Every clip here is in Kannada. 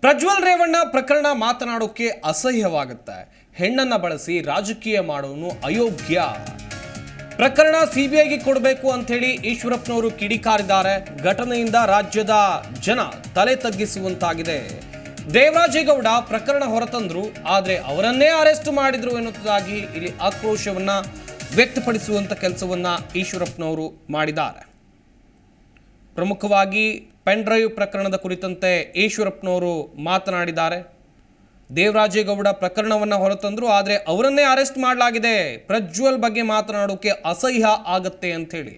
ಪ್ರಜ್ವಲ್ ರೇವಣ್ಣ ಪ್ರಕರಣ ಮಾತನಾಡೋಕೆ ಅಸಹ್ಯವಾಗುತ್ತೆ. ಹೆಣ್ಣನ್ನ ಬಳಸಿ ರಾಜಕೀಯ ಮಾಡೋನು ಅಯೋಗ್ಯ. ಪ್ರಕರಣ ಸಿಬಿಐಗೆ ಕೊಡಬೇಕು ಅಂಥೇಳಿ ಈಶ್ವರಪ್ಪನವರು ಕಿಡಿಕಾರಿದ್ದಾರೆ. ಘಟನೆಯಿಂದ ರಾಜ್ಯದ ಜನ ತಲೆ ತಗ್ಗಿಸುವಂತಾಗಿದೆ. ದೇವರಾಜೇಗೌಡ ಪ್ರಕರಣ ಹೊರತಂದ್ರು, ಆದರೆ ಅವರನ್ನೇ ಅರೆಸ್ಟ್ ಮಾಡಿದ್ರು ಎನ್ನುವುದಾಗಿ ಇಲ್ಲಿ ಆಕ್ರೋಶವನ್ನ ವ್ಯಕ್ತಪಡಿಸುವಂತ ಕೆಲಸವನ್ನ ಈಶ್ವರಪ್ಪನವರು ಮಾಡಿದ್ದಾರೆ. ಪ್ರಮುಖವಾಗಿ ಪೆನ್ ಡ್ರೈವ್ ಪ್ರಕರಣದ ಕುರಿತಂತೆ ಈಶ್ವರಪ್ಪನವರು ಮಾತನಾಡಿದ್ದಾರೆ. ದೇವರಾಜೇಗೌಡ ಪ್ರಕರಣವನ್ನು ಹೊರತಂದರು, ಆದರೆ ಅವರನ್ನೇ ಅರೆಸ್ಟ್ ಮಾಡಲಾಗಿದೆ. ಪ್ರಜ್ವಲ್ ಬಗ್ಗೆ ಮಾತನಾಡೋಕೆ ಅಸಹ್ಯ ಆಗತ್ತೆ ಅಂಥೇಳಿ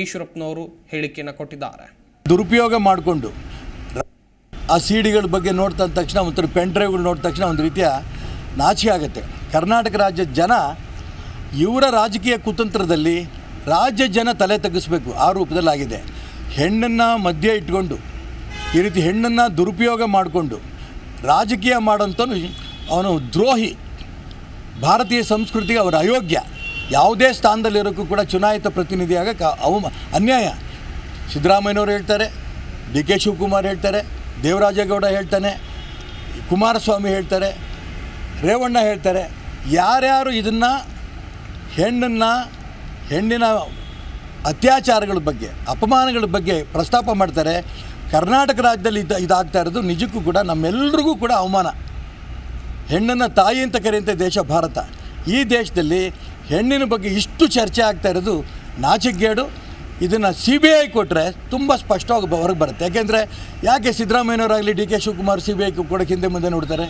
ಈಶ್ವರಪ್ಪನವರು ಹೇಳಿಕೆಯನ್ನು ಕೊಟ್ಟಿದ್ದಾರೆ. ದುರುಪಯೋಗ ಮಾಡಿಕೊಂಡು ಆ ಸಿ ಡಿಗಳ ಬಗ್ಗೆ ನೋಡ್ತಾ ತಕ್ಷಣ ಒಂಥರ ಪೆನ್ ಡ್ರೈವ್ಗಳು ನೋಡಿದ ತಕ್ಷಣ ಒಂದು ರೀತಿಯ ನಾಚಿಕೆ ಆಗುತ್ತೆ. ಕರ್ನಾಟಕ ರಾಜ್ಯದ ಜನ ಇವರ ರಾಜಕೀಯ ಕುತಂತ್ರದಲ್ಲಿ ರಾಜ್ಯ ಜನ ತಲೆ ತಗ್ಗಿಸಬೇಕು ಆ ರೂಪದಲ್ಲಿ ಆಗಿದೆ ಹೆಣ್ಣನ್ನು ಮಧ್ಯೆ ಇಟ್ಕೊಂಡು, ಈ ರೀತಿ ಹೆಣ್ಣನ್ನು ದುರುಪಯೋಗ ಮಾಡಿಕೊಂಡು, ರಾಜಕೀಯ ಮಾಡೋಂಥನು ಅವನು ದ್ರೋಹಿ. ಭಾರತೀಯ ಸಂಸ್ಕೃತಿಗೆ ಅವರ ಅಯೋಗ್ಯ. ಯಾವುದೇ ಸ್ಥಾನದಲ್ಲಿರೋಕ್ಕೂ ಕೂಡ ಚುನಾಯಿತ ಪ್ರತಿನಿಧಿಯಾಗ ಅವು ಅನ್ಯಾಯ. ಸಿದ್ದರಾಮಯ್ಯನವರು ಹೇಳ್ತಾರೆ, ಡಿ ಕೆ ಶಿವಕುಮಾರ್ ಹೇಳ್ತಾರೆ, ದೇವರಾಜೇಗೌಡ ಹೇಳ್ತಾನೆ, ಕುಮಾರಸ್ವಾಮಿ ಹೇಳ್ತಾರೆ, ರೇವಣ್ಣ ಹೇಳ್ತಾರೆ. ಯಾರ್ಯಾರು ಇದನ್ನು ಹೆಣ್ಣನ್ನು, ಹೆಣ್ಣಿನ ಅತ್ಯಾಚಾರಗಳ ಬಗ್ಗೆ, ಅಪಮಾನಗಳ ಬಗ್ಗೆ ಪ್ರಸ್ತಾಪ ಮಾಡ್ತಾರೆ. ಕರ್ನಾಟಕ ರಾಜ್ಯದಲ್ಲಿ ಇದು, ಇದಾಗ್ತಾ ಇರೋದು ನಿಜಕ್ಕೂ ಕೂಡ ನಮ್ಮೆಲ್ಲರಿಗೂ ಕೂಡ ಅವಮಾನ. ಹೆಣ್ಣನ್ನು ತಾಯಿ ಅಂತ ಕರೆಯುವಂಥ ದೇಶ ಭಾರತ. ಈ ದೇಶದಲ್ಲಿ ಹೆಣ್ಣಿನ ಬಗ್ಗೆ ಇಷ್ಟು ಚರ್ಚೆ ಆಗ್ತಾ ಇರೋದು ನಾಚಿಕೆಗೇಡು. ಇದನ್ನು ಸಿ ಬಿ ಐ ಕೊಟ್ಟರೆ ತುಂಬ ಸ್ಪಷ್ಟವಾಗಿ ಹೊರಗೆ ಬರುತ್ತೆ. ಯಾಕೆಂದರೆ ಯಾಕೆ ಸಿದ್ದರಾಮಯ್ಯನವರಾಗಲಿ D K Shivakumar C B I ಕೊಡೋಕ್ಕೆ ಹಿಂದೆ ಮುಂದೆ ನೋಡ್ತಾರೆ?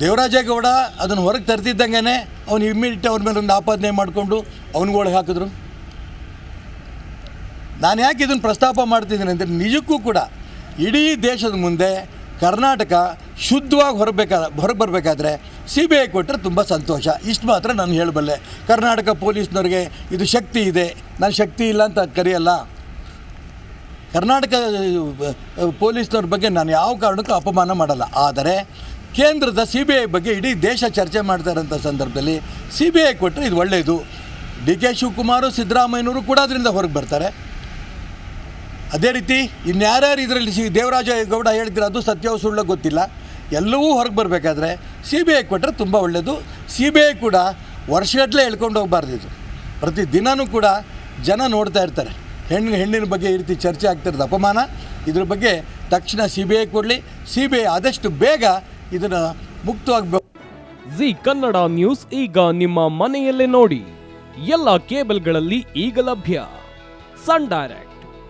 ದೇವರಾಜೇಗೌಡ ಅದನ್ನು ಹೊರಗೆ ತರ್ತಿದ್ದಂಗೆ ಅವ್ನು ಇಮ್ಮಿಡಿಯೇಟ್ ಅವ್ರ ಮೇಲೆ ಒಂದು ಆಪಾದನೆ ಮಾಡಿಕೊಂಡು ಅವನಿಗೊಳಗೆ ಹಾಕಿದ್ರು. ನಾನು ಯಾಕೆ ಇದನ್ನು ಪ್ರಸ್ತಾಪ ಮಾಡ್ತಿದ್ದೀನಿ ಅಂದರೆ ನಿಜಕ್ಕೂ ಕೂಡ ಇಡೀ ದೇಶದ ಮುಂದೆ ಕರ್ನಾಟಕ ಶುದ್ಧವಾಗಿ ಹೊರಬೇಕಾದ ಹೊರಗೆ ಬರಬೇಕಾದ್ರೆ ಸಿ ಬಿ ಐ ಕೊಟ್ಟರೆ ತುಂಬ ಸಂತೋಷ. ಇಷ್ಟು ಮಾತ್ರ ನಾನು ಹೇಳಬಲ್ಲೆ. ಕರ್ನಾಟಕ ಪೊಲೀಸ್ನವ್ರಿಗೆ ಇದು ಶಕ್ತಿ ಇದೆ. ನಾನು ಶಕ್ತಿ ಇಲ್ಲ ಅಂತ ಕರೆಯಲ್ಲ. ಕರ್ನಾಟಕ ಪೊಲೀಸ್ನವ್ರ ಬಗ್ಗೆ ನಾನು ಯಾವ ಕಾರಣಕ್ಕೂ ಅಪಮಾನ ಮಾಡಲ್ಲ. ಆದರೆ ಕೇಂದ್ರದ ಸಿ ಬಿ ಐ ಬಗ್ಗೆ ಇಡೀ ದೇಶ ಚರ್ಚೆ ಮಾಡ್ತಾ ಇರೋಂಥ ಸಂದರ್ಭದಲ್ಲಿ ಸಿ ಬಿ ಐ ಕೊಟ್ಟರೆ ಇದು ಒಳ್ಳೆಯದು ಡಿ ಕೆ ಶಿವಕುಮಾರು, ಸಿದ್ದರಾಮಯ್ಯನವರು ಕೂಡ ಅದರಿಂದ ಹೊರಗೆ ಬರ್ತಾರೆ. ಅದೇ ರೀತಿ ಇನ್ಯಾರ್ಯಾರು ಇದರಲ್ಲಿ ಸಿ ದೇವರಾಜ ಗೌಡ ಹೇಳಿದ್ರೆ ಅದು ಸತ್ಯವ ಸುಳ್ಳು ಗೊತ್ತಿಲ್ಲ. ಎಲ್ಲವೂ ಹೊರಗೆ ಬರಬೇಕಾದ್ರೆ ಸಿ ಬಿ ಐ ಕೊಟ್ಟರೆ ತುಂಬ ಒಳ್ಳೆಯದು ಸಿ ಬಿ ಐ ಕೂಡ ವರ್ಷಗಟ್ಟಲೆ ಹೇಳ್ಕೊಂಡು ಹೋಗಬಾರ್ದು ಇದು. ಪ್ರತಿ ದಿನವೂ ಕೂಡ ಜನ ನೋಡ್ತಾ ಇರ್ತಾರೆ. ಹೆಣ್ಣು ಹೆಣ್ಣಿನ ಬಗ್ಗೆ ಈ ರೀತಿ ಚರ್ಚೆ ಆಗ್ತಿರೋದು ಅಪಮಾನ. ಇದ್ರ ಬಗ್ಗೆ ತಕ್ಷಣ ಸಿ ಬಿ ಐ ಕೊಡಲಿ. ಸಿ ಬಿ ಐ ಆದಷ್ಟು ಬೇಗ ಇದನ್ನು ಮುಕ್ತವಾಗಿ ಜಿ ಕನ್ನಡ ನ್ಯೂಸ್ ಈಗ ನಿಮ್ಮ ಮನೆಯಲ್ಲೇ ನೋಡಿ. ಎಲ್ಲ ಕೇಬಲ್ಗಳಲ್ಲಿ ಈಗ ಲಭ್ಯ. Sun Direct.